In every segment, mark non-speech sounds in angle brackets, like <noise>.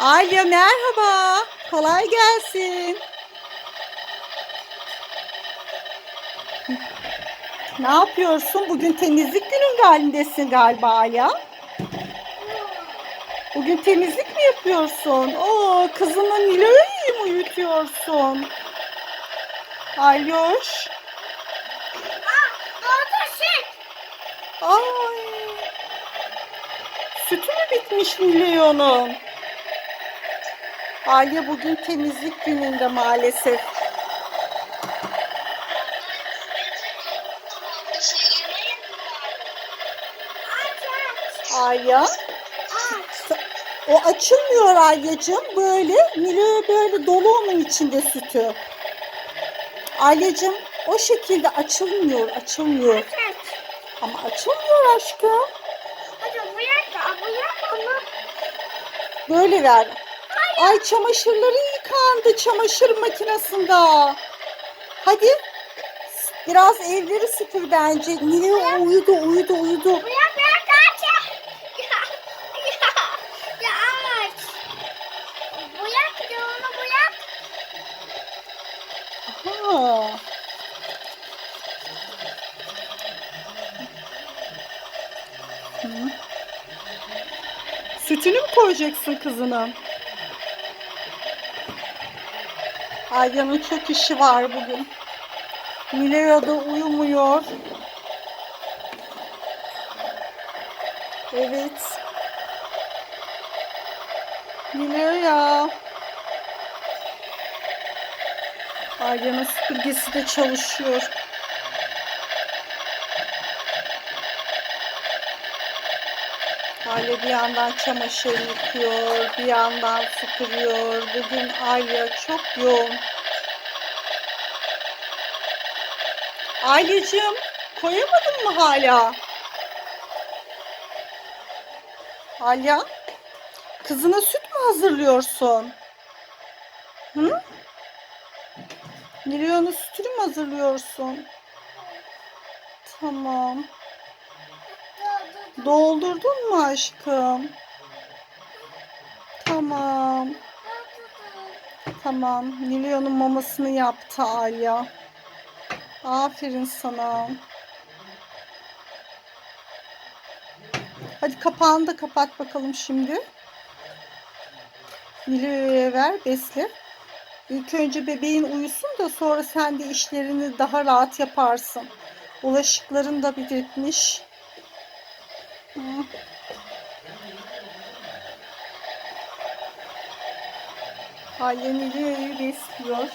Alya merhaba. Kolay gelsin. Ne yapıyorsun? Bugün temizlik günün halindesin galiba Alya. Bugün temizlik mi yapıyorsun? Oo, kızını Nilo'yu mu uyutuyorsun? Alyoş. Ay. Sütü mü bitmiş Nilo'nun? Alya bugün temizlik gününde maalesef. Alya. O açılmıyor Alyacığım. Böyle Nilo'ya böyle dolu onun içinde sütü. Alyacığım o şekilde açılmıyor, açılmıyor. Ama açılmıyor aşkım. Böyle ver. Ay çamaşırları yıkandı çamaşır makinesinde. Hadi. Biraz evleri süpür bence. Nilay uyudu, uyudu, uyudu. Ha. Hı. Sütünü mü koyacaksın kızına? Arya'nın çok işi var bugün. Milea da uyumuyor. Evet. Milea. Arya'nın süpürgesi de çalışıyor. Arya bir yandan çamaşır yıkıyor, bir yandan süpürüyor. Bugün Arya çok yoğun. Aileciğim, koyamadın mı hala? Alya, kızına süt mü hazırlıyorsun? Hı? Milyonu sütünü mü hazırlıyorsun? Tamam. Doldurdun mu aşkım? Tamam. Tamam. Nilyon'un mamasını yaptı Alya. Aferin sana. Hadi kapağını da kapat bakalım şimdi. Nilo'ya ver besle. İlk önce bebeğin uyusun da sonra sen de işlerini daha rahat yaparsın. Bulaşıkların da birikmiş. Nilo'yu besliyor.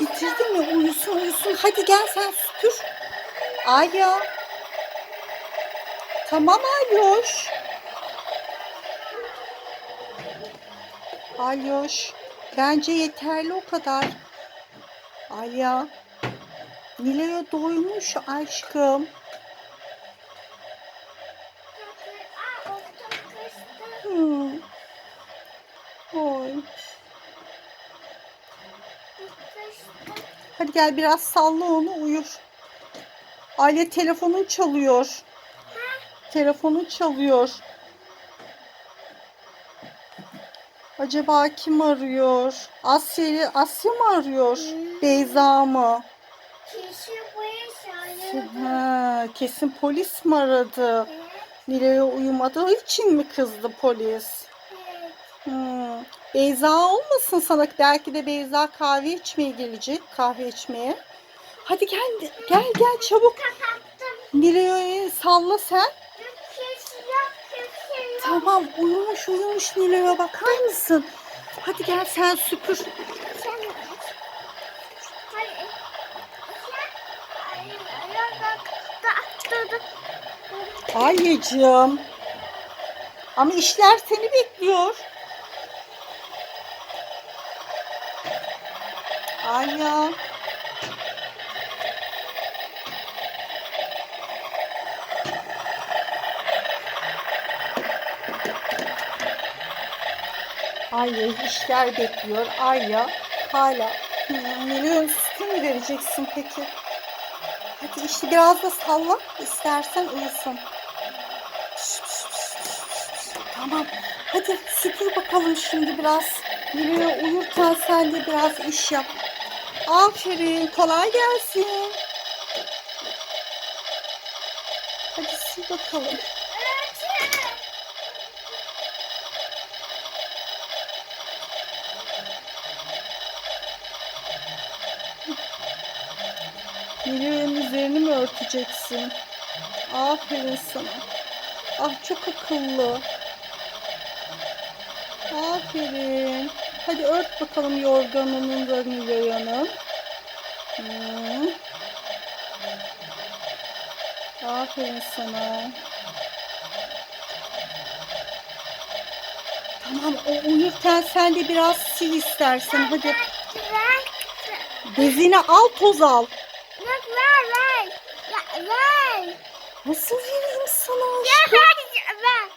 Bitirdin mi? Uyusun uyusun. Hadi gel sen süpür. Alya. Tamam Alyoş. Alyoş. Bence yeterli o kadar. Alya. Nilo'ya doymuş aşkım. Hadi gel biraz salla onu uyur. Aile telefonun çalıyor. Telefonun çalıyor. Acaba kim arıyor? Asya, Asya mı arıyor? Beyza mı? Ha, kesin polis mi aradı? Nilo'ya uyumadığı için mi kızdı polis? Hmm. Beyza olmasın sana. Belki de Beyza kahve içmeye gelecek. Kahve içmeye. Hadi gel gel gel çabuk. Nilo'ya salla sen. Tamam uyumuş uyumuş Nilo'ya bakar mısın? Hadi gel sen süpür. Alyacığım. Ama işler seni bekliyor. Alya. Alya işler bekliyor. Alya hala. Milyon sütü mü vereceksin peki? Hadi işte biraz da salla. istersen uyusun. Tamam. Hadi süpür bakalım şimdi biraz. Nilo'ya uyurken sen de biraz iş yap. Aferin. Kolay gelsin. Hadi sil bakalım. Nilo'nun üzerini mi örteceksin? Aferin sana. Ah çok akıllı. Aferin. Hadi ört bakalım yorganının da Nilo'yanın. Hmm. Aferin sana. Tamam o uyurken sen de biraz sil istersen. Hadi bezini al toz al. Ver ver ver. Ya, ver. Nasıl vereyim sana Ya ver. Ver.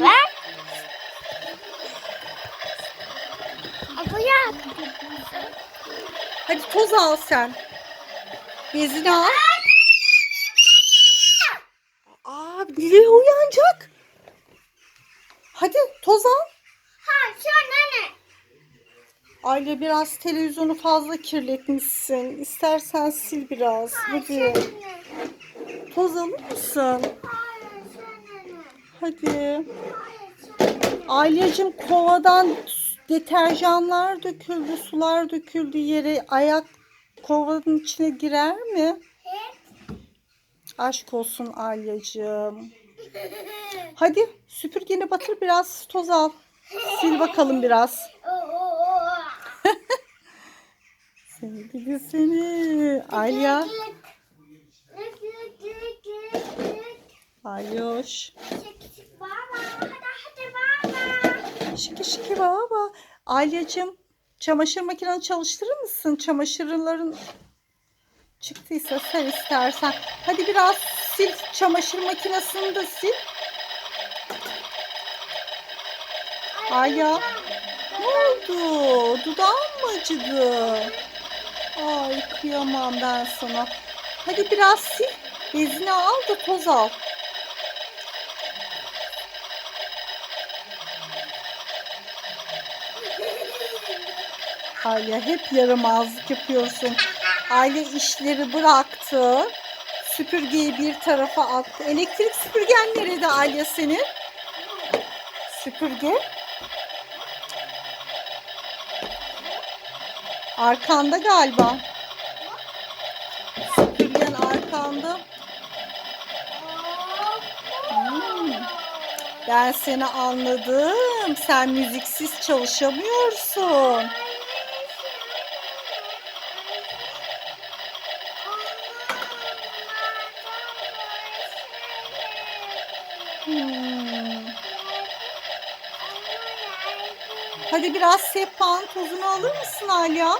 Ver. Bu yap. Hadi toz al sen. Bezini al. Aa Nilay uyanacak. Hadi toz al. Ha şuna ne? Aile biraz televizyonu fazla kirletmişsin. İstersen sil biraz. Hadi. Toz alır mısın? Hayır? Hadi. Ailecim kovadan deterjanlar döküldü, sular döküldü yere. Ayak kovanın içine girer mi? Aşk olsun Alyacığım. <laughs> Hadi süpürgeni batır biraz toz al. Sil bakalım biraz. <laughs> Seni gidi seni. Alya. Alyoş. Şiki şiki baba. Alyacığım çamaşır makineni çalıştırır mısın? Çamaşırların çıktıysa sen istersen. Hadi biraz sil çamaşır makinesini de sil. Alya. Ne oldu? Dudağın mı acıdı? Ay kıyamam ben sana. Hadi biraz sil. Bezini al da toz al. Alya hep yaramazlık yapıyorsun. Aile işleri bıraktı. Süpürgeyi bir tarafa attı. Elektrik süpürgen nerede Alya senin? Süpürge. Arkanda galiba. Süpürgen arkanda. Hmm. Ben seni anladım. Sen müziksiz çalışamıyorsun. Hadi biraz sehpanın tozunu alır mısın Alya?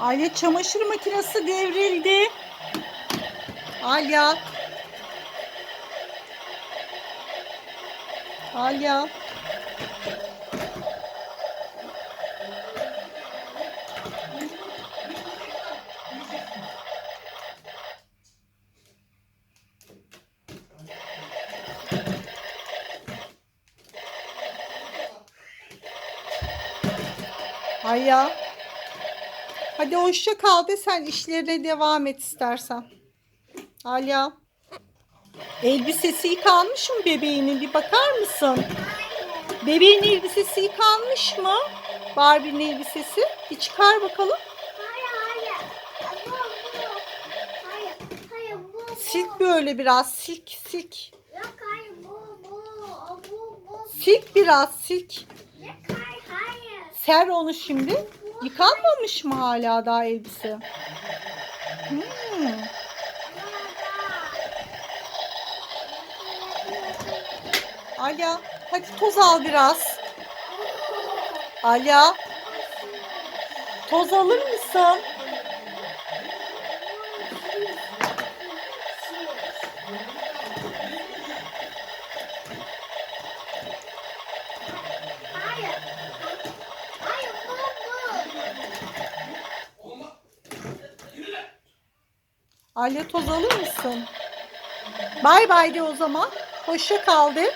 Alya çamaşır makinesi devrildi. Alya. Alya. Alya. Hadi hoşça kal de sen işlerine devam et istersen. Alya. Elbisesi yıkanmış mı bebeğinin? Bir bakar mısın? Bebeğin elbisesi yıkanmış mı? Barbie'nin elbisesi. Bir çıkar bakalım. Silk böyle biraz. Silk silk. Yok hayır bu bu bu bu. Silk biraz silk. Yok hayır hayır. Ser onu şimdi. Yıkanmamış mı hala daha elbise? Hmm. Alya Hadi toz al biraz. Alya. Toz alır mısın? Alya toz alır mısın? Bay bay de o zaman. Hoşça kal de.